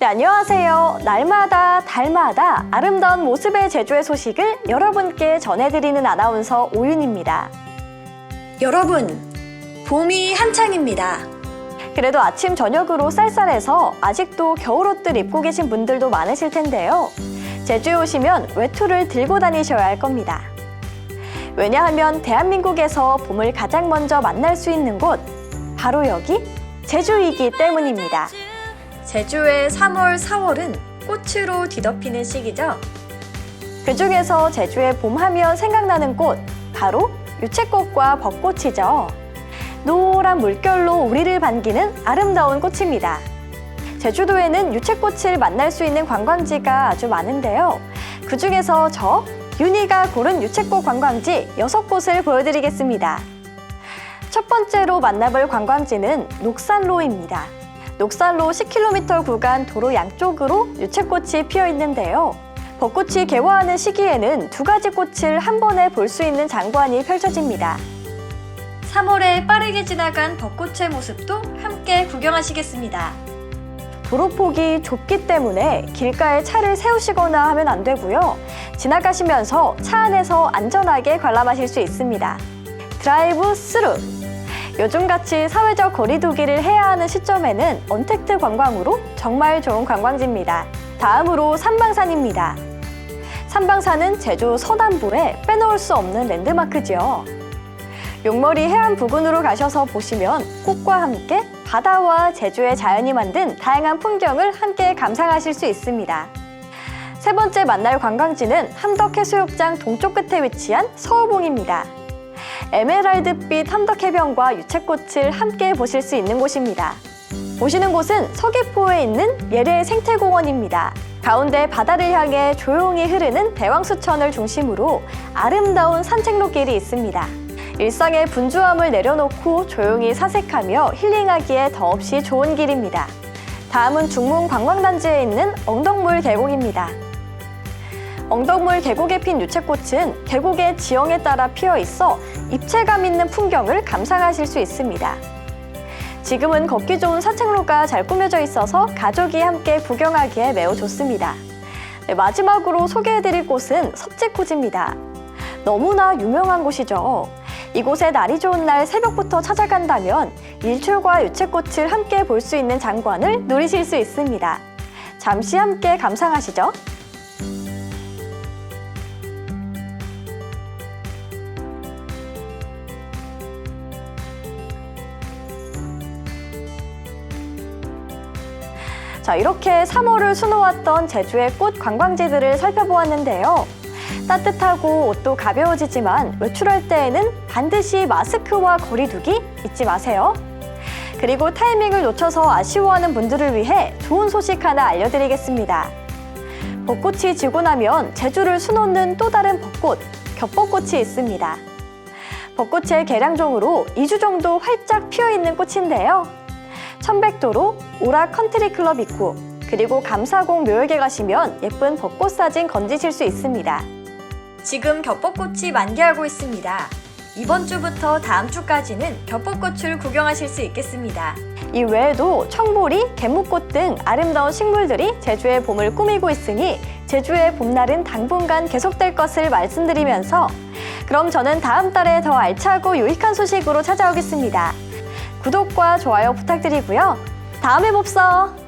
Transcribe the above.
네, 안녕하세요. 날마다 달마다 아름다운 모습의 제주의 소식을 여러분께 전해드리는 아나운서 오윤입니다. 여러분, 봄이 한창입니다. 그래도 아침 저녁으로 쌀쌀해서 아직도 겨울옷들 입고 계신 분들도 많으실 텐데요. 제주에 오시면 외투를 들고 다니셔야 할 겁니다. 왜냐하면 대한민국에서 봄을 가장 먼저 만날 수 있는 곳, 바로 여기 제주이기 때문입니다. 제주의 3월, 4월은 꽃으로 뒤덮이는 시기죠. 그 중에서 제주의 봄 하면 생각나는 꽃, 바로 유채꽃과 벚꽃이죠. 노란 물결로 우리를 반기는 아름다운 꽃입니다. 제주도에는 유채꽃을 만날 수 있는 관광지가 아주 많은데요. 그 중에서 저 윤희가 고른 유채꽃 관광지 6곳을 보여드리겠습니다. 첫 번째로 만나볼 관광지는 녹산로입니다. 녹산로 10km 구간 도로 양쪽으로 유채꽃이 피어 있는데요. 벚꽃이 개화하는 시기에는 두 가지 꽃을 한 번에 볼 수 있는 장관이 펼쳐집니다. 3월에 빠르게 지나간 벚꽃의 모습도 함께 구경하시겠습니다. 도로폭이 좁기 때문에 길가에 차를 세우시거나 하면 안 되고요. 지나가시면서 차 안에서 안전하게 관람하실 수 있습니다. 드라이브 스루 요즘같이 사회적 거리두기를 해야 하는 시점에는 언택트 관광으로 정말 좋은 관광지입니다. 다음으로 삼방산입니다. 삼방산은 제주 서남부에 빼놓을 수 없는 랜드마크지요. 용머리 해안 부근으로 가셔서 보시면 꽃과 함께 바다와 제주의 자연이 만든 다양한 풍경을 함께 감상하실 수 있습니다. 세 번째 만날 관광지는 함덕해수욕장 동쪽 끝에 위치한 서호봉입니다. 에메랄드빛 함덕해변과 유채꽃을 함께 보실 수 있는 곳입니다. 보시는 곳은 서귀포에 있는 예래 생태공원입니다. 가운데 바다를 향해 조용히 흐르는 대왕수천을 중심으로 아름다운 산책로길이 있습니다. 일상의 분주함을 내려놓고 조용히 사색하며 힐링하기에 더없이 좋은 길입니다. 다음은 중문 관광단지에 있는 엉덕물 계곡입니다. 엉덕물 계곡에 핀 유채꽃은 계곡의 지형에 따라 피어 있어 입체감 있는 풍경을 감상하실 수 있습니다. 지금은 걷기 좋은 산책로가 잘 꾸며져 있어서 가족이 함께 구경하기에 매우 좋습니다. 네, 마지막으로 소개해드릴 곳은 섭지코지입니다. 너무나 유명한 곳이죠. 이곳에 날이 좋은 날 새벽부터 찾아간다면 일출과 유채꽃을 함께 볼 수 있는 장관을 누리실 수 있습니다. 잠시 함께 감상하시죠. 자, 이렇게 3월을 수놓았던 제주의 꽃 관광지들을 살펴보았는데요. 따뜻하고 옷도 가벼워지지만 외출할 때에는 반드시 마스크와 거리두기 잊지 마세요. 그리고 타이밍을 놓쳐서 아쉬워하는 분들을 위해 좋은 소식 하나 알려드리겠습니다. 벚꽃이 지고 나면 제주를 수놓는 또 다른 벚꽃, 겹벚꽃이 있습니다. 벚꽃의 개량종으로 2주 정도 활짝 피어 있는 꽃인데요. 천백도로 오라 컨트리 클럽 입구 그리고 감사공 묘역에 가시면 예쁜 벚꽃 사진 건지실 수 있습니다. 지금 겹벚꽃이 만개하고 있습니다. 이번 주부터 다음 주까지는 겹벚꽃을 구경하실 수 있겠습니다. 이 외에도 청보리, 개묵꽃 등 아름다운 식물들이 제주의 봄을 꾸미고 있으니 제주의 봄날은 당분간 계속될 것을 말씀드리면서 그럼 저는 다음 달에 더 알차고 유익한 소식으로 찾아오겠습니다. 구독과 좋아요 부탁드리고요. 다음에 봅서!